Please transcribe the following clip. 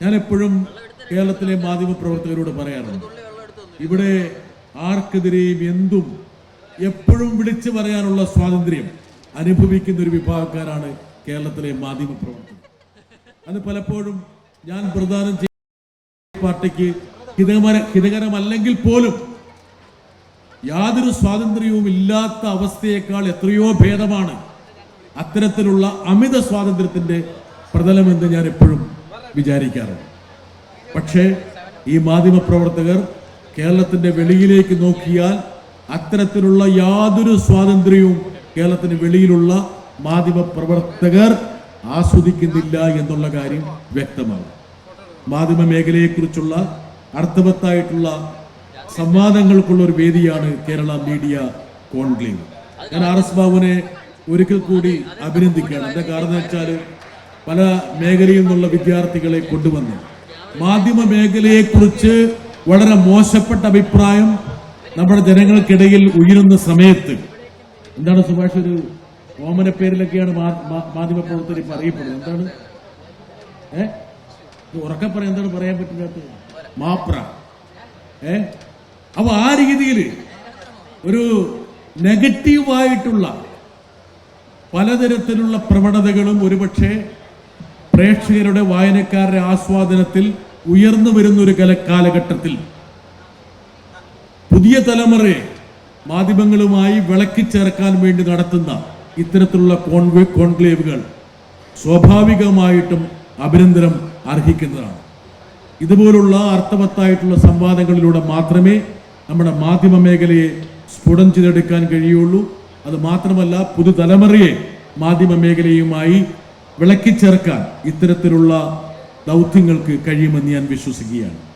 ഞാൻ എപ്പോഴും കേരളത്തിലെ മാധ്യമ പ്രവർത്തകരോട് പറയാറുണ്ട്. ഇവിടെ ആർക്കെതിരെയും എന്തും എപ്പോഴും വിളിച്ചു പറയാനുള്ള സ്വാതന്ത്ര്യം അനുഭവിക്കുന്ന ഒരു വിഭാഗക്കാരാണ് കേരളത്തിലെ മാധ്യമ പ്രവർത്തകർ. അത് പലപ്പോഴും ഞാൻ പ്രദാനം ചെയ്യുന്ന പാർട്ടിക്ക് ഹിതകര ഹിതകരമല്ലെങ്കിൽ പോലും യാതൊരു സ്വാതന്ത്ര്യവും ഇല്ലാത്ത അവസ്ഥയേക്കാൾ എത്രയോ ഭേദമാണ് അത്തരത്തിലുള്ള അമിത സ്വാതന്ത്ര്യത്തിന്റെ പ്രതലമെന്ന് ഞാൻ എപ്പോഴും വിചാരിക്കാറുണ്ട്. പക്ഷേ ഈ മാധ്യമ പ്രവർത്തകർ കേരളത്തിന്റെ വെളിയിലേക്ക് നോക്കിയാൽ അത്തരത്തിലുള്ള യാതൊരു സ്വാതന്ത്ര്യവും കേരളത്തിന് വെളിയിലുള്ള മാധ്യമ പ്രവർത്തകർ ആസ്വദിക്കുന്നില്ല എന്നുള്ള കാര്യം വ്യക്തമാണ്. മാധ്യമ മേഖലയെക്കുറിച്ചുള്ള അർത്ഥവത്തായിട്ടുള്ള സംവാദങ്ങൾക്കുള്ള ഒരു വേദിയാണ് കേരള മീഡിയ കോൺക്ലേവ്. ഞാൻ ആർ എസ് ബാബുവിനെ ഒരിക്കൽ കൂടി അഭിനന്ദിക്കുകയാണ്. എന്താ കാരണം വെച്ചാൽ പല മേഖലയിൽ നിന്നുള്ള വിദ്യാർത്ഥികളെ കൊണ്ടുവന്നു. മാധ്യമ മേഖലയെക്കുറിച്ച് വളരെ മോശപ്പെട്ട അഭിപ്രായം നമ്മുടെ ജനങ്ങൾക്കിടയിൽ ഉയരുന്ന സമയത്ത്. എന്താണ് സുഭാഷ് ഒരു ഓമന പേരിലൊക്കെയാണ് മാധ്യമ പ്രവർത്തകർ അറിയപ്പെടുന്നത്? എന്താണ്? ഏ? ഉറക്കെ പറയാൻ എന്താണ് പറയാൻ പറ്റില്ലാത്തത്? മാപ്ര. ഏ? അപ്പൊ ആ രീതിയിൽ ഒരു നെഗറ്റീവായിട്ടുള്ള പലതരത്തിലുള്ള പ്രവണതകളും ഒരുപക്ഷെ പ്രേക്ഷകരുടെ വായനക്കാരുടെ ആസ്വാദനത്തിൽ ഉയർന്നു വരുന്ന ഒരു കല കാലഘട്ടത്തിൽ. പുതിയ തലമുറയെ മാധ്യമങ്ങളുമായി വിളക്കിച്ചേർക്കാൻ വേണ്ടി നടത്തുന്ന ഇത്തരത്തിലുള്ള കോൺവേ കോൺക്ലേവുകൾ സ്വാഭാവികമായിട്ടും അഭിനന്ദനം അർഹിക്കുന്നതാണ്. ഇതുപോലുള്ള അർത്ഥവത്തായിട്ടുള്ള സംവാദങ്ങളിലൂടെ മാത്രമേ നമ്മുടെ മാധ്യമ മേഖലയെ സ്ഫുടം ചെയ്തെടുക്കാൻ കഴിയുള്ളൂ. അത് മാത്രമല്ല പുതുതലമുറയെ മാധ്യമ മേഖലയുമായി വിളക്കിച്ചേർക്കാൻ ഇത്തരത്തിലുള്ള ദൗത്യങ്ങൾക്ക് കഴിയുമെന്ന് ഞാൻ വിശ്വസിക്കുകയാണ്.